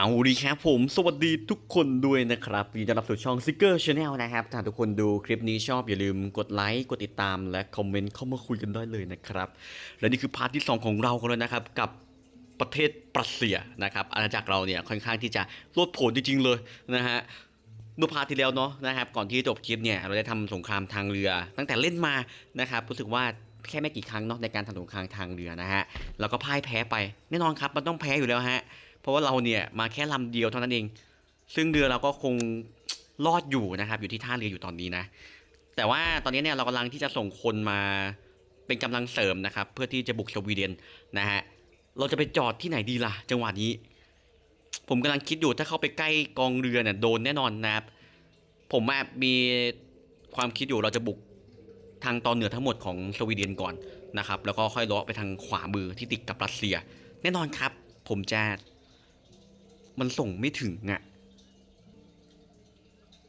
เอาดีครับผมสวัสดีทุกคนด้วยนะครับยินดีต้อนรับสู่ช่อง s i g g e r Channel นะครับถ้าทุกคนดูคลิปนี้ชอบอย่าลืมกดไลค์กดติดตามและคอมเมนต์เข้ามาคุยกันได้เลยนะครับ และนี่คือพาร์ทที่ 2 ของเรากันแล้วนะครับ กับประเทศปรัสเซียนะครับอาณาจักรเราเนี่ยค่อนข้างที่จะโลดโผนจริงๆเลยนะฮะเมื่อพาที่แล้วเนาะนะครับก่อนที่จะจบคลิปเนี่ยเราได้ทำสงครามทางเรือ ตั้งแต่เล่นมานะครับรู้สึกว่าแค่ไม่กี่ครั้งเนาะในการทำสงครามทางเรือนะฮะแล้วก็พ่ายแพ้ไปแน่นอนครับมันต้องแพ้อยู่แล้วฮะ ราะว่าเราเนี่ยมาแค่ลำเดียวเท่านั้นเอง ซึ่งเรือเราก็คงรอดอยู่นะครับ อยู่ที่ท่าเรืออยู่ตอนนี้นะ แต่ว่าตอนนี้เนี่ยเรากำลังที่จะส่งคนมาเป็นกำลังเสริมนะครับ เพื่อที่จะบุกสวีเดนนะฮะ เราจะไปจอดที่ไหนดีล่ะ จังหวะนี้ ผมกำลังคิดอยู่ถ้าเข้าไปใกล้กองเรือเนี่ยโดนแน่นอนนะครับ ผมอะมีความคิดอยู่เราจะบุกทางตอนเหนือทั้งหมดของสวีเดนก่อนนะครับ แล้วก็ค่อยเลาะไปทางขวามือที่ติดกับรัสเซีย แน่นอนครับ ผมจะ มันส่งไม่ถึงอะ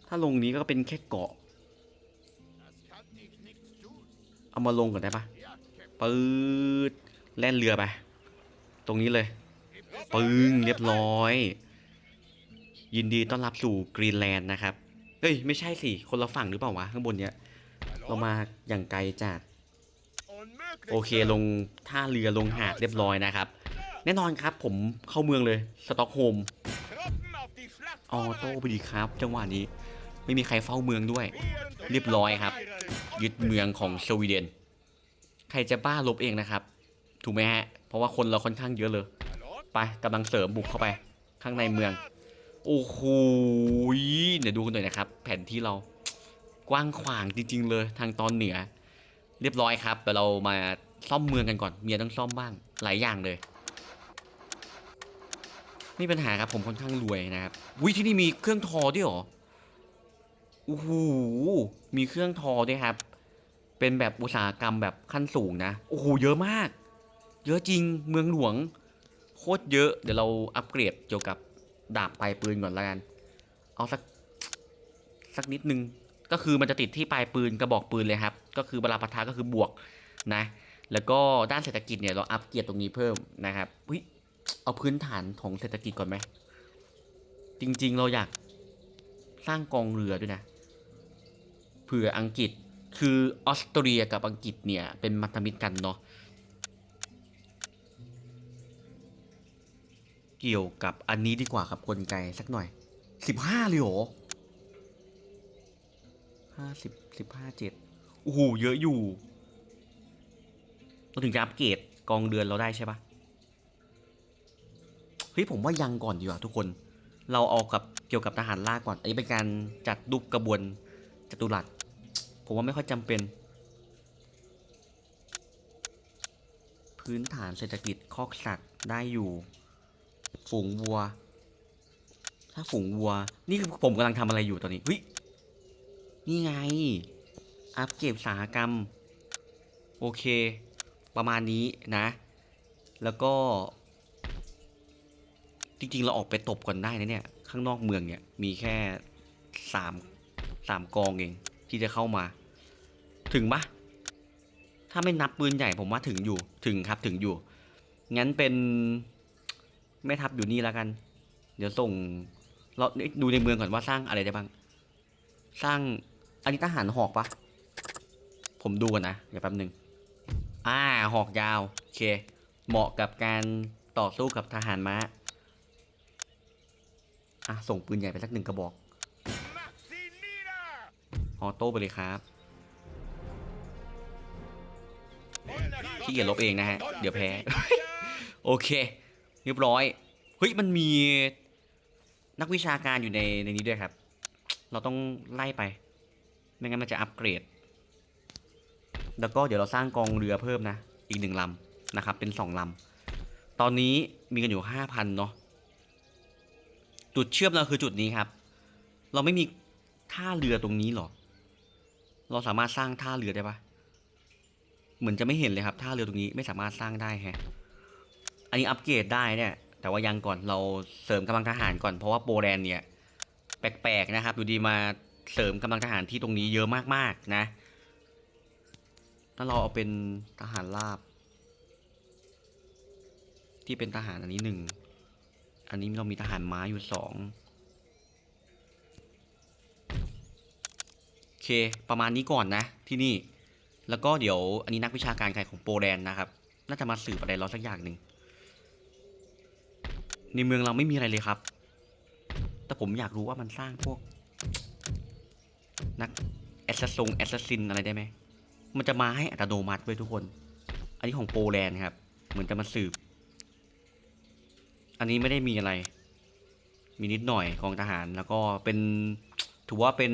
ถ้าลงนี้ก็เป็นแค่เกาะ เอามาลงก่อนได้ปะปืดแล่นเรือไป ตรงนี้เลย ปึ้งเรียบร้อย ยินดีต้อนรับสู่กรีนแลนด์นะครับ เฮ้ย ไม่ใช่สิ คนละฝั่งหรือเปล่าวะ ข้างบนเนี้ย เรามาอย่างไกลจากโอเคลงท่าเรือลงหาดเรียบร้อยนะครับ น่นอนครับผมเข้าเมืองเลยสต็อกโฮมออโต้พอดีครับ จังหวะนี้ไม่มีใครเฝ้าเมืองด้วย เรียบร้อยครับ ยึดเมืองของสวีเดน ใครจะบ้าลบเองนะครับ ถูกไหมฮะ เพราะว่าคนเราค่อนข้างเยอะเลย ไปกำลังเสริมบุกเข้าไปข้างในเมือง โอ้โหเดี๋ยวดูกันหน่อยนะครับ แผนที่เรากว้างขวางจริง ๆ เลยทางตอนเหนือ เรียบร้อยครับเดี๋ยวเรามาซ่อมเมืองกันก่อน เมียต้องซ่อมบ้างหลายอย่างเลย ไม่มีปัญหาครับผมค่อนข้างรวยนะครับวิที่นี่มีเครื่องทอด้วยเหรอโอ้โหมีเครื่องทอด้วยครับ เป็นแบบอุตสาหกรรมแบบขั้นสูงนะโอ้โหเยอะมาก เยอะจริงเมืองหลวง โคตรเยอะเดี๋ยวเราอัปเกรดเกี่ยวกับดาบปลายปืนก่อนละกัน เอาสักสักนิดนึงก็คือมันจะติดที่ปลายปืนกระบอกปืนเลยครับ ก็คือเวลาปะทะก็คือบวกนะ แล้วก็ด้านเศรษฐกิจเนี่ยเราอัปเกรดตรงนี้เพิ่มนะครับ เอาพื้นฐานของเศรษฐกิจก่อนไหม จริง ๆ เราอยากสร้างกองเรือด้วยนะ เผื่ออังกฤษคือออสเตรียกับอังกฤษเนี่ย เป็นมัธมิตรกันเนาะเกี่ยวกับอันนี้ดีกว่าครับกลไกสักหน่อยสิบห้าเลยเหรอห้าสิบสิบห้าเจ็ดโอ้โหเยอะอยู่ เราถึงจะอัปเกรดกองเดือนเราได้ใช่ปะ เฮ้ยผมว่ายังก่อนดีกว่าทุกคน เราเอากับเกี่ยวกับทหารล่าก่อน อันนี้เป็นการจัดรูปกระบวนจัตุรัส ผมว่าไม่ค่อยจำเป็น พื้นฐานเศรษฐกิจคอกสัตว์ได้อยู่ ฝูงวัว ถ้าฝูงวัว นี่คือผมกำลังทำอะไรอยู่ตอนนี้เฮ้ยนี่ไง อัปเกรดอุตสาหกรรม โอเค ประมาณนี้นะ แล้วก็ จริงๆ เราออกไปตบก่อนได้นะเนี่ย ข้างนอกเมืองเนี่ยมีแค่สามสามกองเอง ที่จะเข้ามา ถึงปะถ้าไม่นับปืนใหญ่ผมว่าถึงอยู่ถึงครับถึงอยู่ งั้นเป็นแม่ทัพอยู่นี่แล้วกัน เดี๋ยวส่ง เราดูในเมืองก่อนว่าสร้างอะไรได้บ้าง สร้างอันนี้ทหารหอกปะผมดูก่อนนะเดี๋ยวแป๊บหนึ่งอ่าหอกยาวโอเค เหมาะกับการต่อสู้กับทหารม้า อะส่งปืนใหญ่ไปสักหนึ่งกระบอกออโต้ไปเลยครับขี้เกียจลบเองนะฮะ เดี๋ยวแพ้ โอเค เรียบร้อย เฮ้ย มันมีนักวิชาการอยู่ในในนี้ด้วยครับ เราต้องไล่ไป ไม่งั้นมันจะอัปเกรด แล้วก็เดี๋ยวเราสร้างกองเรือเพิ่มนะ อีกหนึ่งลำนะครับ เป็นสองลำ ตอนนี้มีกันอยู่ห้าพันเนาะ จุดเชื่อมเราคือจุดนี้ครับ เราไม่มีท่าเรือตรงนี้หรอเราสามารถสร้างท่าเรือได้ปะเหมือนจะไม่เห็นเลยครับท่าเรือตรงนี้ไม่สามารถสร้างได้ฮะ อันนี้อัปเกรดได้เนี่ย แต่ว่ายังก่อนเราเสริมกำลังทหารก่อนเพราะว่าโปแลนด์เนี่ยแปลกๆนะครับดูดีมาเสริมกำลังทหารที่ตรงนี้เยอะมากๆนะถ้าเราเอาเป็นทหารราบ ที่เป็นทหารอันนี้หนึ่ง อันนี้เรามีทหารม้าอยู่สองโอเค ประมาณนี้ก่อนนะที่นี่ แล้วก็เดี๋ยวอันนี้นักวิชาการใครของโปแลนด์นะครับ น่าจะมาสืบอะไรเราสักอย่างหนึ่ง ในเมืองเราไม่มีอะไรเลยครับ แต่ผมอยากรู้ว่ามันสร้างพวก นักแอสซัสซงแอสซัสซินอะไรได้ไหม มันจะมาให้อัตโนมัติเลยทุกคน อันนี้ของโปแลนด์ครับ เหมือนจะมาสืบ อันนี้ไม่ได้มีอะไร มีนิดหน่อยของทหารแล้วก็เป็นถือว่าเป็น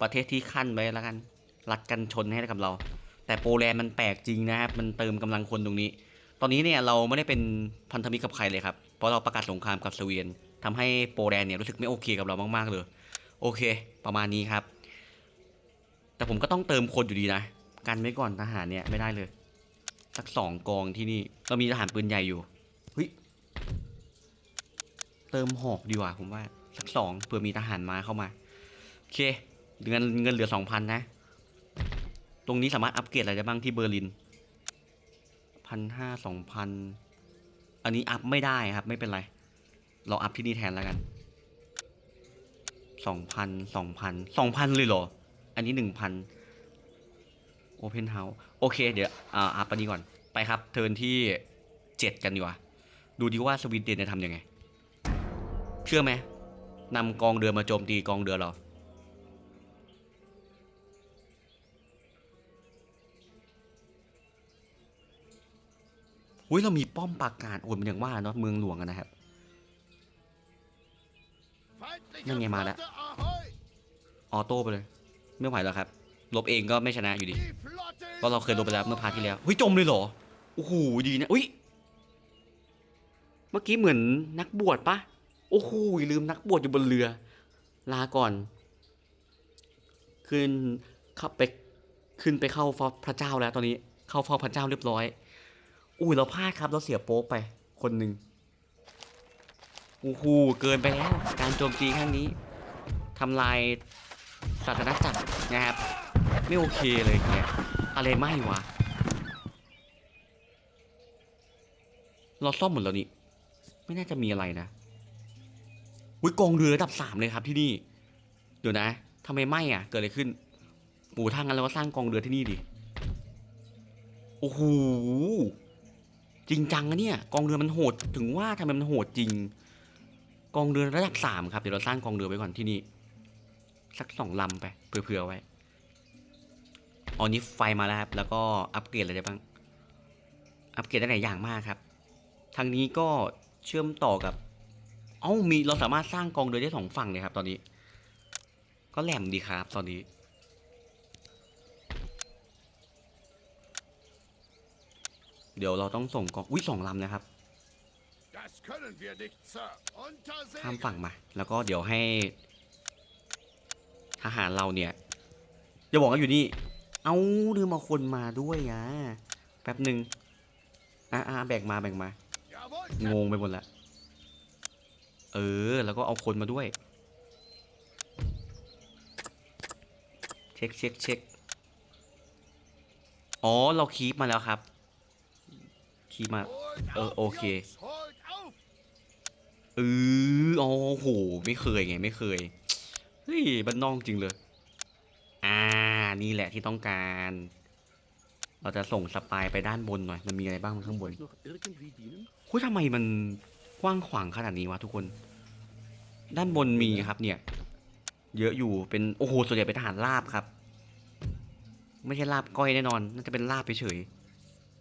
ประเทศที่ขั้นไว้แล้วกัน รัดกันชนให้กับเรา แต่โปแลนด์มันแปลกจริงนะครับ มันเติมกำลังคนตรงนี้ ตอนนี้เนี่ยเราไม่ได้เป็นพันธมิตรกับใครเลยครับ เพราะเราประกาศสงครามกับสวีเดนทำให้โปแลนด์เนี่ยรู้สึกไม่โอเคกับเรามากๆเลย โอเค ประมาณนี้ครับ แต่ผมก็ต้องเติมคนอยู่ดีนะ กันไว้ก่อนทหารเนี่ยไม่ได้เลย สักสองกองที่นี่เรามีทหารปืนใหญ่อยู่เฮ้ย เติมหอกดีกว่าผมว่าสักสองเผื่อมีทหารมาเข้ามาโอเคเงินเงินเหลือสองพันนะ ตรงนี้สามารถอัปเกรดอะไรได้บ้างที่เบอร์ลินพันห้าสองพันอันนี้อัพไม่ได้ครับ ไม่เป็นไร เราอัพที่นี่แทนแล้วกันสองพันสองพันสองพันเลยเหรอ อันนี้หนึ่งพันโอเพนเฮาส์โอเค เดี๋ยวอ่าอัพอันนี้ก่อนไปครับ เทิร์นที่เจ็ดกันดีกว่า ดูดีว่าสวีเดนจะทำยังไง เชื่อไหมนำกองเรือมาโจมตีกองเรือเราอุ้ยเรามีป้อมปราการโอ้ยมันอย่างว่าเนาะเมืองหลวงนะครับ นั่นไงมาแล้ว ออโต้ไปเลย ไม่ไหวแล้วครับ ลบเองก็ไม่ชนะอยู่ดีเพราะเราเคยลบไปแล้วเมื่อพาร์ทที่แล้วเฮ้ยจมเลยเหรอ โอ้โหดีนะ อุ้ย เมื่อกี้เหมือนนักบวชปะ โอ้โหลืมนักบวชอยู่บนเรือ ลาก่อน ขึ้นข้าไปขึ้นไปเข้าเฝ้าพระเจ้าแล้วตอนนี้ เข้าเฝ้าพระเจ้าเรียบร้อย อุ้ยเราพลาดครับเราเสียโป๊กไป คนหนึ่งโอ้โหเกินไปแล้วการโจมตีครั้งนี้ทำลายศาสนาจักรนะครับ ไม่โอเคเลยเนี่ยอะไรไม่วะเราซ่อมหมดแล้วนี่ไม่น่าจะมีอะไรนะ อุ้ยกองเรือระดับสามเลยครับที่นี่ เดี๋ยวนะทำไมไหมอะ เกิดอะไรขึ้นโอ้ทางนั้นเราก็สร้างกองเรือที่นี่ดิ โอ้โห จริงจังนะเนี่ย กองเรือมันโหด ถึงว่าทำไมมันโหดจริง กองเรือระดับสามครับ เดี๋ยวเราสร้างกองเรือไว้ก่อนที่นี่ สักสองลำไป เผื่อๆไว้อ๋อนี้ไฟมาแล้วครับ แล้วก็อัปเกรดอะไรได้บ้าง อัปเกรดได้หลายอย่างมากครับ ทางนี้ก็เชื่อมต่อกับ เอ้ามีเราสามารถสร้างกองเรือได้สองฝั่งเลยครับ ตอนนี้ ก็แหลมดีครับ ตอนนี้ เดี๋ยวเราต้องส่งกองอุ้ยสองลำนะครับข้ามฝั่งมา แล้วก็เดี๋ยวให้ทหารเราเนี่ยอย่าบอกว่าอยู่นี่ เอาลืมเอาคนมาด้วยอะแป๊บหนึ่งอะอะแบ่งมาแบ่งมา งงไปหมดละ เออ แล้วก็เอาคนมาด้วย เช็คเช็คเช็คอ๋อ เราคีปมาแล้วครับ คีปมา เออ โอเค เออโอ๋อโห ไม่เคยไง ไม่เคย เฮ้ยบ้านนอกจริงเลย อ่า นี่แหละที่ต้องการ เราจะส่งสปายไปด้านบนหน่อย มันมีอะไรบ้างข้างบนเฮ้ยทำไมมัน กว้างขวางขนาดนี้วะทุกคน ด้านบนมีครับ เนี่ย เยอะอยู่เป็นโอ้โหส่วนใหญ่เป็นทหารราบครับ ไม่ใช่ลาบก้อยแน่นอนน่าจะเป็นลาบเฉย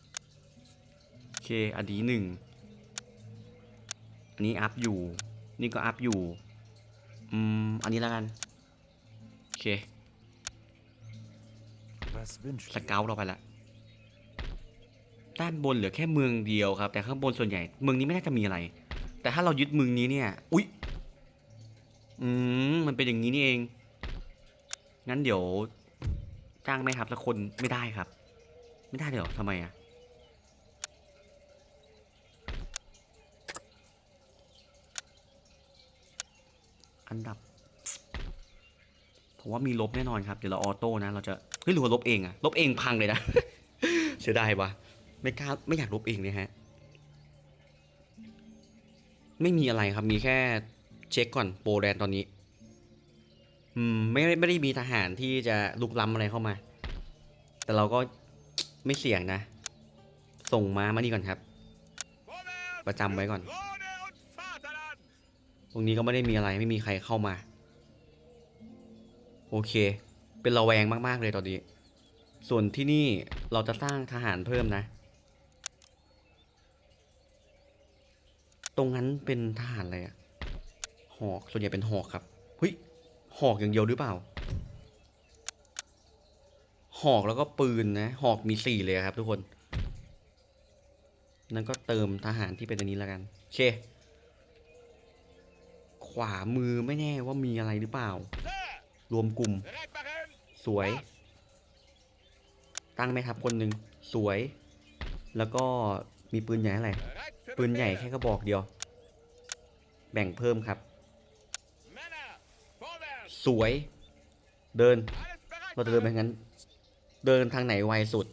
ๆโอเคอันนี้หนึ่งอันนี้อัพอยู่ นี่ก็อัพอยู่อืมอันนี้แล้วกันโอเคสเกลเราไปละด้านบนเหลือแค่เมืองเดียวครับ แต่ข้างบนส่วนใหญ่เมืองนี้ไม่น่าจะมีอะไร แต่ถ้าเรายึดเมืองนี้เนี่ย อุ๊ย อืม มันเป็นอย่างนี้นี่เอง งั้นเดี๋ยว จ้างไหมครับสักคนไม่ได้ครับ ไม่ได้เดี๋ยวทำไมอะอันดับ ผมว่ามีลบแน่นอนครับ เดี๋ยวเราออโต้นะ เราจะ เฮ้ยหรือว่าลบเองอะลบเองพังเลยนะ เสียดายวะไม่กล้าไม่อยากลบเองเลยฮะ ไม่มีอะไรครับมีแค่เช็คก่อนโปแลนด์ตอนนี้ อืมไม่ไม่ได้มีทหารที่จะลุกล้ำอะไรเข้ามา แต่เราก็ไม่เสี่ยงนะ ส่งม้ามานี่ก่อนครับ ประจำไว้ก่อน ตรงนี้ก็ไม่ได้มีอะไรไม่มีใครเข้ามา โอเค เป็นระแวงมาก ๆ เลยตอนนี้ ส่วนที่นี่เราจะสร้างทหารเพิ่มนะ ตรงนั้นเป็นทหารอะไรอะหอกส่วนใหญ่เป็นหอกครับเฮ้ยหอกอย่างเดียวหรือเปล่า หอกแล้วก็ปืนนะ หอกมีสี่เลยครับ ทุกคนนั่นก็เติมทหารที่เป็นอันนี้แล้วกันโอเค ขวามือไม่แน่ว่ามีอะไรหรือเปล่า รวมกลุ่ม สวย ตั้งไหมครับคนหนึ่งสวย แล้วก็มีปืนใหญ่อะไร ปืนใหญ่แค่กระบอกเดียว แบ่งเพิ่มครับ สวย เดิน เราจะเดินไปงั้น เดินทางไหนไวสุด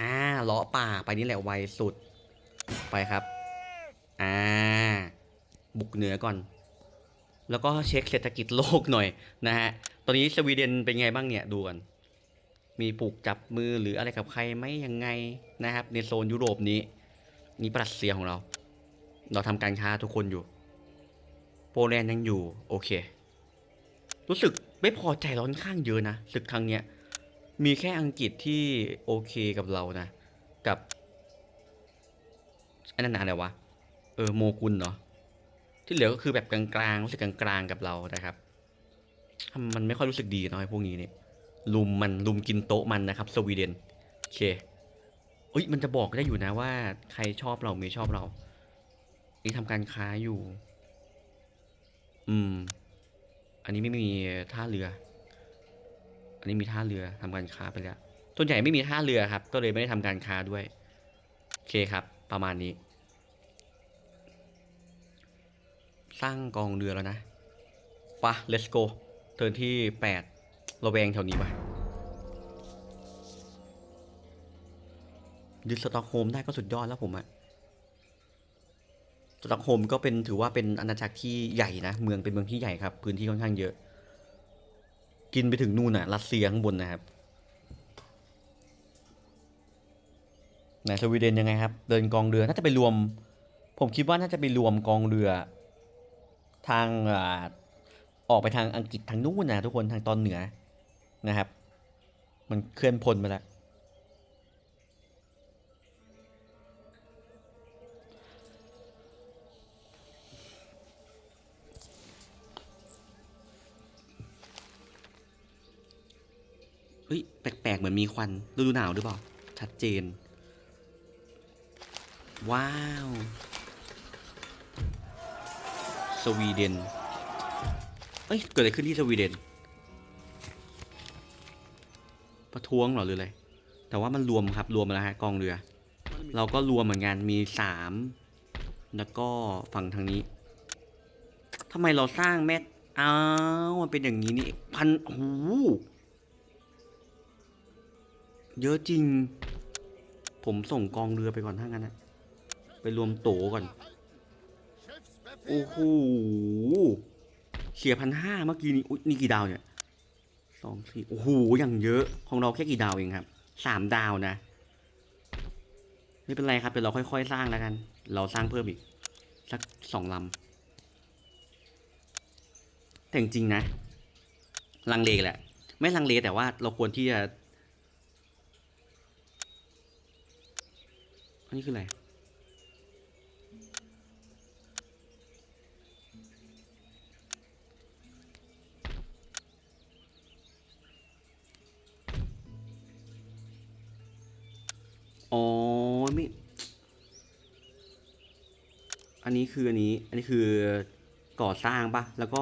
อ่าเลาะป่าไปนี่แหละไวสุด ไปครับ อ่า บุกเหนือก่อน แล้วก็เช็คเศรษฐกิจโลกหน่อยนะฮะ ตอนนี้สวีเดนเป็นไงบ้างเนี่ยดูกันมีปลูกจับมือหรืออะไรกับใครไหมยังไงนะครับ ในโซนยุโรปนี้ นี่ปรัสเซียของเรา เราทำการค้าทุกคนอยู่ โปแลนด์ยังอยู่ โอเค รู้สึกไม่พอใจร้อนข้างเยอะนะศึกครั้งเนี้ย มีแค่อังกฤษที่โอเคกับเรานะ กับอันนั้นอะไรวะ เออโมกุลเนาะที่เหลือก็คือแบบกลางๆรู้สึกกลางๆกับเรานะครับ มันไม่ค่อยรู้สึกดีเนาะไอ้พวกนี้เนี่ยลุมมันลุมกินโต๊ะมันนะครับ สวีเดนโอเค อ้ยมันจะบอกได้อยู่นะว่า ใครชอบเราไม่ชอบเรา นี่ทำการค้าอยู่ อืม อันนี้ไม่มีท่าเรือ อันนี้มีท่าเรือทำการค้าไปแล้วส่วนใหญ่ไม่มีท่าเรือครับ ก็เลยไม่ได้ทำการค้าด้วย โอเคครับ ประมาณนี้ สร้างกองเรือแล้วนะปะ let's go เทิร์นที่แปดระแวงแถวนี้ปะ ยึดสต็อกโฮมได้ก็สุดยอดแล้วผมอะสต็อกโฮมก็เป็นถือว่าเป็นอาณาจักรที่ใหญ่นะ เมืองเป็นเมืองที่ใหญ่ครับ พื้นที่ค่อนข้างเยอะ กินไปถึงนู่นน่ะรัสเซียข้างบนนะครับไหนสวีเดนยังไงครับ เดินกองเรือน่าจะไปรวม ผมคิดว่าน่าจะไปรวมกองเรือ ทางอออกไปทางอังกฤษทางนู้นนะทุกคนทางตอนเหนือนะครับ มันเคลื่อนพลไปแล้ว เฮ้ย แปลกๆ เหมือนมีควันฤดูหนาวหรือเปล่า ชัดเจน ว้าว สวีเดน เอ้ย เกิดอะไรขึ้นที่สวีเดน ประท้วงหรอหรืออะไร แต่ว่ามันรวมครับ รวมแล้วฮะกองเรือ เราก็รวมเหมือนกัน มีสาม แล้วก็ฝั่งทางนี้ทำไมเราสร้างแม่อ้าวมันเป็นอย่างนี้นี่ พันโอ้โห เยอะจริง ผมส่งกองเรือไปก่อนถ้างั้นนะไปรวมโตก่อน โอ้โหเสียพันห้าเมื่อกี้นี้อุ๊ยนี่กี่ดาวเนี่ยสองสี่โอ้โหอย่างเยอะของเราแค่กี่ดาวเองครับสามดาวนะ ไม่เป็นไรครับเดี๋ยวเราค่อยๆ สร้างแล้วกัน เราสร้างเพิ่มอีก สักสองลำแต่จริงๆนะ ลังเลแหละ ไม่ลังเลแต่ว่าเราควรที่จะ นนี้คืออะไร อ๋อไม่อันนี้คืออันนี้ อันนี้คือก่อสร้างปะแล้วก็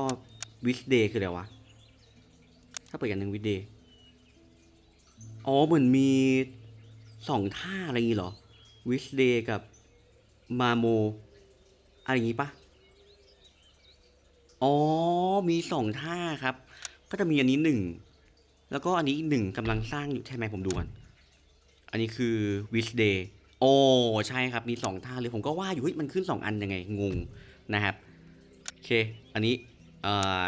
วิสเดย์คืออะไรวะ ถ้าเปิดกันหนึ่งวิสเดย์อ๋อเหมือนมีสองท่าอะไรอย่างงี้เหรอ วิสเดย์กับมาโมอะไรอย่างงี้ปะอ๋อ มีสองท่าครับ ก็จะมีอันนี้หนึ่ง แล้วก็อันนี้หนึ่งกำลังสร้างอยู่ใช่ไหมผมดูก่อนอันนี้คือวิสเดย์โอ้ใช่ครับ มีสองท่าเลย ผมก็ว่าอยู่เฮ้ยมันขึ้นสองอันยังไง งงนะครับ โอเค อันนี้เอ่อ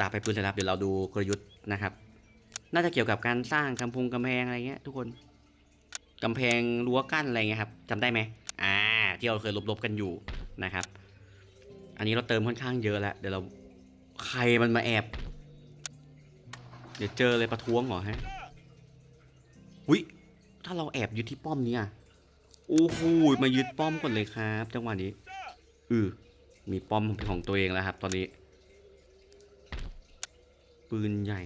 ดาบไปปืนเสร็จแล้วเดี๋ยวเราดูกลยุทธ์นะครับ น่าจะเกี่ยวกับการสร้างกำพงกำแพงอะไรเงี้ยทุกคน กำแพงรั้วกั้นอะไรเงี้ยครับจำได้ไหมอ่า ที่เราเคยลบๆกันอยู่นะครับ อันนี้เราเติมค่อนข้างเยอะแล้ว เดี๋ยวเราใครมันมาแอบ เดี๋ยวเจอเลยประท้วงเหรอฮะวิถ้าเราแอบยึดที่ป้อมนี้อะโอ้โหมายึดป้อมก่อนเลยครับ จังหวะนี้อือมีป้อมของตัวเองแล้วครับ ตอนนี้ ปืนใหญ่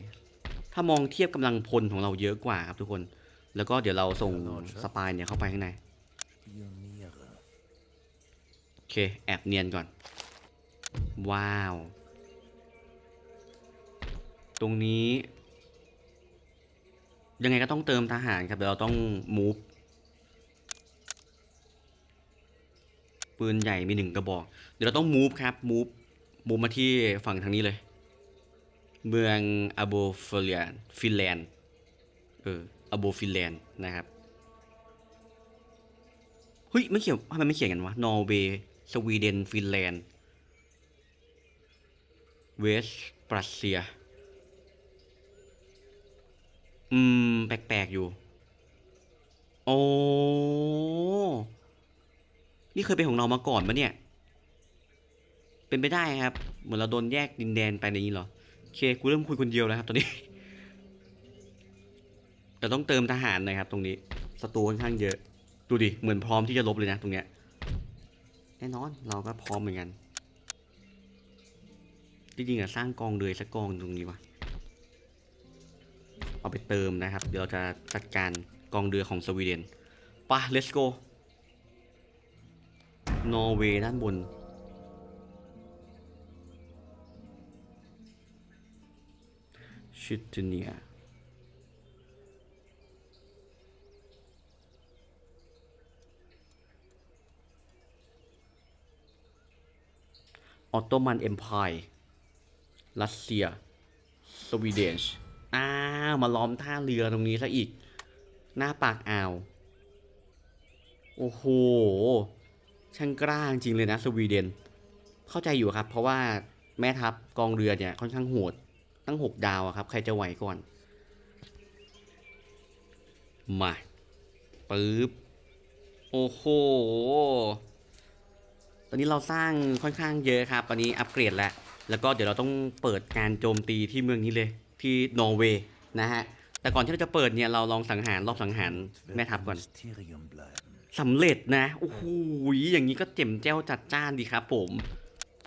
ถ้ามองเทียบกำลังพลของเราเยอะกว่าครับทุกคน แล้วก็เดี๋ยวเราส่งสปายเนี่ยเข้าไปข้างใน โอเค แอบเนียนก่อน ว้าว ตรงนี้ ยังไงก็ต้องเติมทหารครับ เดี๋ยวเราต้องมูฟปืนใหญ่มีหนึ่งกระบอก เดี๋ยวเราต้องมูฟครับ มูฟ มูฟมาที่ฝั่งทางนี้เลย เมืองอโบฟิลแลนด์ฟินแลนด์ เออ อโบฟินแลนด์นะครับเฮ้ยไม่เขียนทำไมไม่เขียนกันวะนอร์เวย์สวีเดนฟินแลนด์เวสปรัสเซีย อืม แปลกๆอยู่ โอ้ นี่เคยเป็นของเรามาก่อนปะเนี่ย เป็นไปได้ครับ เหมือนเราโดนแยกดินแดนไปในนี้เหรอ โอเค กูเริ่มคุยคนเดียวแล้วครับตอนนี้ แต่ต้องเติมทหารหน่อยครับ ตรงนี้ศัตรูค่อนข้างเยอะ ดูดิ เหมือนพร้อมที่จะลบเลยนะตรงเนี้ย แน่นอนเราก็พร้อมเหมือนกัน จริงๆอะสร้างกองเรือสักกองตรงนี้วะเอาไปเติมนะครับ เดี๋ยวเราจะจัดการกองเรือของสวีเดนปะ let's go นอร์เวย์ด้านบน ชิตเนีย ออตโตมันเอ็มพายรัสเซีย สวีเดนอ้าวมาล้อมท่าเรือตรงนี้ซะอีก หน้าปากอ่าว โอ้โห ช่างกล้าจริงเลยนะ สวีเดน เข้าใจอยู่ครับ เพราะว่าแม่ทัพกองเรือเนี่ยค่อนข้างโหด ตั้งหกดาวอะครับ ใครจะไหวก่อน มาปึ๊บ โอ้โห ตอนนี้เราสร้างค่อนข้างเยอะครับ ตอนนี้อัปเกรดแล้ว แล้วก็เดี๋ยวเราต้องเปิดการโจมตีที่เมืองนี้เลยที่นอร์เวย์นะฮะ แต่ก่อนที่เราจะเปิดเนี่ยเราลองสังหารรอบสังหารแม่ทัพก่อนสำเร็จนะโอ้โหอย่างนี้ก็เจ็มแจ้วจัดจ้านดีครับ ผม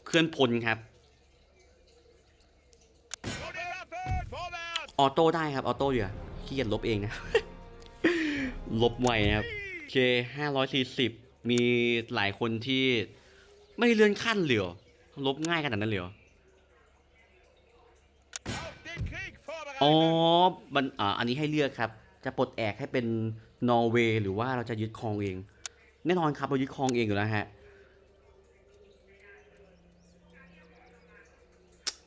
เคลื่อนพลครับ ออโต้ได้ครับ ออโต้อยู่อะขี้เกียจลบเองนะ ลบไวนะครับเคห้าร้อยสี่สิบมีหลายคนที่ ไม่เลื่อนขั้นเลยเหรอลบง่ายขนาดนั้นเลยเหรออ๋อมันอ่าอันนี้ให้เลือกครับ จะปลดแอกให้เป็นนอร์เวย์หรือว่าเราจะยึดครองเอง แน่นอนครับเรายึดครองเองอยู่แล้วฮะ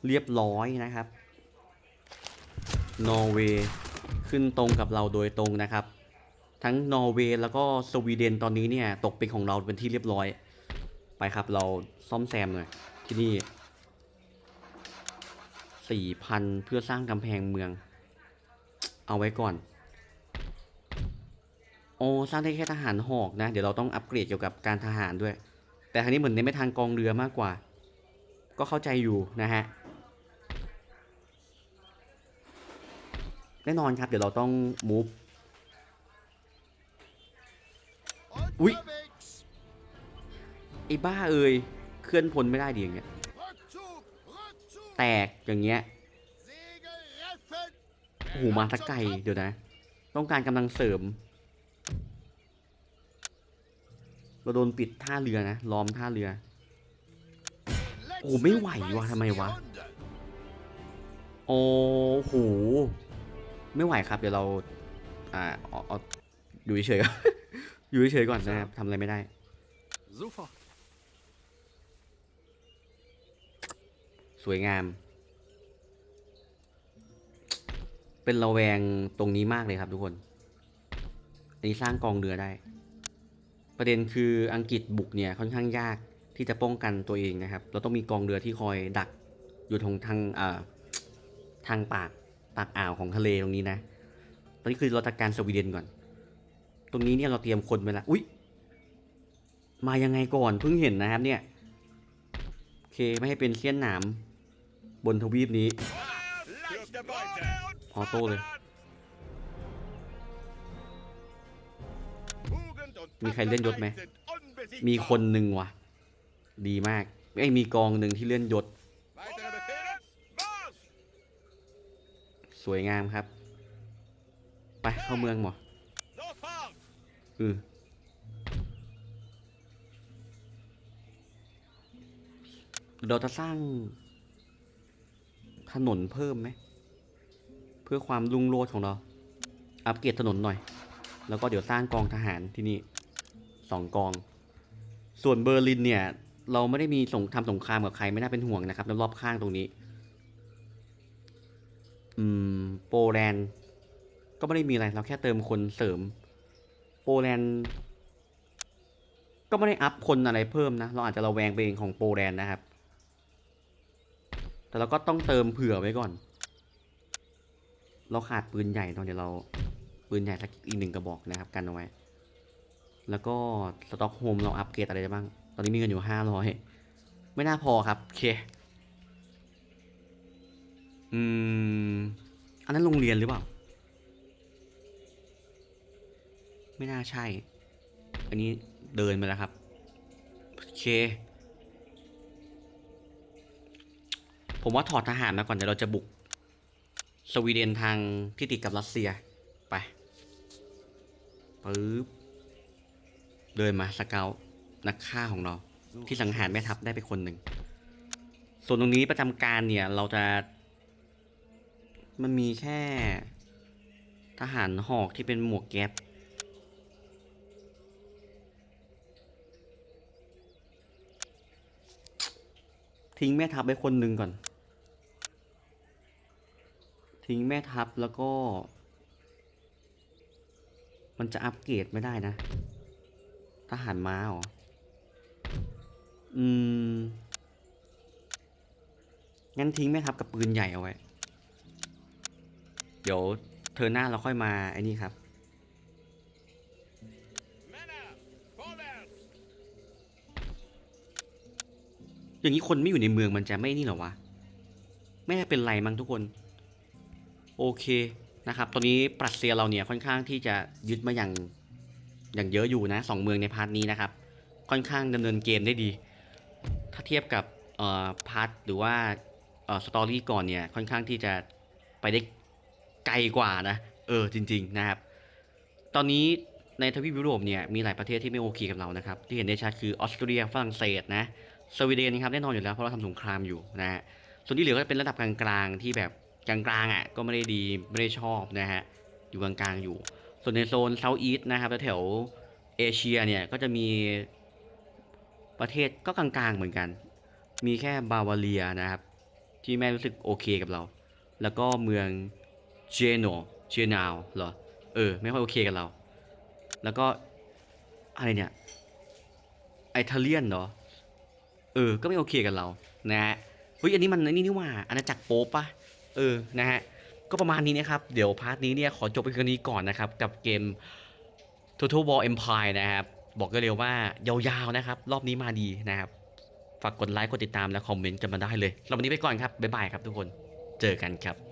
เรียบร้อยนะครับ นอร์เวย์ขึ้นตรงกับเราโดยตรงนะครับ ทั้งนอร์เวย์แล้วก็สวีเดนตอนนี้เนี่ย ตกเป็นของเราเป็นที่เรียบร้อย ไปครับเราซ่อมแซมหน่อยที่นี่สี่พันเพื่อสร้างกำแพงเมือง เอาไว้ก่อน โอ้สร้างได้แค่ทหารหอกนะ เดี๋ยวเราต้องอัปเกรดเกี่ยวกับการทหารด้วย แต่ทางนี้เหมือนเน้นไปทางกองเรือมากกว่า ก็เข้าใจอยู่นะฮะแน่นอนครับ เดี๋ยวเราต้อง move อุ๊ย ไอ้บ้าเอ่ยเคลื่อนพลไม่ได้ดีอย่างเงี้ยแตกอย่างเงี้ยโอ้โหมาสักไกลเดี๋ยวนะ ต้องการกำลังเสริม เราโดนปิดท่าเรือนะล้อมท่าเรือ โอ้ไม่ไหววะทำไมวะ โอ้โหไม่ไหวครับ เดี๋ยวเรา อ่าเอาออยู่เฉยๆก่อนอยู่เฉยๆก่อนนะครับทำอะไรไม่ได้ สวยงาม เป็นระแวงตรงนี้มากเลยครับทุกคน อันนี้สร้างกองเรือได้ ประเด็นคืออังกฤษบุกเนี่ยค่อนข้างยากที่จะป้องกันตัวเองนะครับ เราต้องมีกองเรือที่คอยดักอยู่ทางทางอ่อทางปากปากอ่าวของทะเลตรงนี้นะ ตอนนี้คือเราจัดการสวีเดนก่อน ตรงนี้เนี่ยเราเตรียมคนไปละ อุ๊ยมายังไงก่อนเพิ่งเห็นนะครับเนี่ย โอเคไม่ให้เป็นเสี้ยนหนาม บนทวีปนี้พอโต้เลย มีใครเล่นยศไหม มีคนหนึ่งว่ะ ดีมากไอ้มีกองหนึ่งที่เลื่อนยศ สวยงามครับ ไปเข้าเมืองหมอออเราจะสร้าง ถนนเพิ่มไหม เพื่อความรุ่งโรจน์ของเรา อัปเกรดถนนหน่อย แล้วก็เดี๋ยวสร้างกองทหารที่นี่สองกอง ส่วนเบอร์ลินเนี่ย เราไม่ได้มีสงทำสงครามกับใครไม่น่าเป็นห่วงนะครับแล้วรอบข้างตรงนี้ อืม โปแลนด์ก็ไม่ได้มีอะไรเราแค่เติมคนเสริม โปแลนด์ก็ไม่ได้อัพคนอะไรเพิ่มนะ เราอาจจะระแวงไปเองของโปแลนด์นะครับ แต่เราก็ต้องเติมเผื่อไว้ก่อน เราขาดปืนใหญ่ตอนเดี๋ยวเราปืนใหญ่สักอีกหนึ่งกระบอกนะครับกันเอาไว้ แล้วก็สต็อกโฮมเราอัปเกรดอะไรได้บ้าง ตอนนี้มีเงินอยู่ห้าร้อยไม่น่าพอครับโอเค อืม อันนั้นโรงเรียนหรือเปล่า ไม่น่าใช่ อันนี้เดินไปแล้วครับ โอเค ผมว่าถอดทหารมาก่อนเดี๋ยวเราจะบุก สวีเดนทางที่ติดกับรัสเซียไปปึ๊บเดินมาสเกาต์นักฆ่าของเรา ที่สังหารแม่ทัพได้ไปคนหนึ่งส่วนตรงนี้ประจำการเนี่ยเราจะ มันมีแค่ ทหารหอกที่เป็นหมวกแก๊ปทิ้งแม่ทัพไปคนหนึ่งก่อน ทิ้งแม่ทัพแล้วก็ มันจะอัปเกรดไม่ได้นะ ทหารม้าเหรอ อืม งั้นทิ้งแม่ทัพกับปืนใหญ่เอาไว้ เดี๋ยวเธอหน้าเราค่อยมาไอ้นี่ครับอย่างนี้คนไม่อยู่ในเมืองมันจะไม่นี่เหรอวะ ไม่เป็นไรมั้งทุกคน โอเคนะครับตอนนี้ปรัสเซียเราเนี่ยค่อนข้างที่จะยึดมาอย่างอย่างเยอะอยู่นะสองเมืองในพาร์ทนี้นะครับ ค่อนข้างดำเนินเกมได้ดี ถ้าเทียบกับเอ่อพาร์ทหรือว่าเอ่อสตอรี่ก่อนเนี่ยค่อนข้างที่จะไปได้ไกลกว่านะเออจริง ๆนะครับ ตอนนี้ในทวีปยุโรปเนี่ยมีหลายประเทศที่ไม่โอเคกับเรานะครับ ที่เห็นได้ชัดคือออสเตรียฝรั่งเศสนะสวีเดนนะครับแน่นอนอยู่แล้วเพราะเราทำสงครามอยู่นะฮะส่วนที่เหลือก็จะเป็นระดับกลางๆที่แบบ กลางๆอะก็ไม่ได้ดีไม่ได้ชอบนะฮะอยู่กลางๆอยู่ ส่วนในโซนเซาท์อีสต์นะครับแถวเอเชียเนี่ยก็จะมีประเทศก็กลางๆเหมือนกัน มีแค่บาวาเรียนะครับ ที่แม่รู้สึกโอเคกับเรา แล้วก็เมืองเจโนเจนาวเหรอเออ ไม่ค่อยโอเคกับเรา แล้วก็อะไรเนี่ยไอทาเลียนเหรอเออ ก็ไม่โอเคกับเรานะฮะเฮ้ยอันนี้มันอันนี้นี่ว่าอาณาจักรโป๊ปปะ เออนะฮะก็ประมาณนี้นะครับ เดี๋ยวพาร์ทนี้เนี่ยขอจบไปแค่นี้ก่อนนะครับ กับเกม Total War Empire นะครับ บอกกันเร็วว่ายาวๆนะครับ รอบนี้มาดีนะครับ ฝากกดไลค์กดติดตามและคอมเมนต์กันมาได้เลยสำหรับวันนี้ไปก่อนครับบ๊ายบายครับทุกคนเจอกันครับ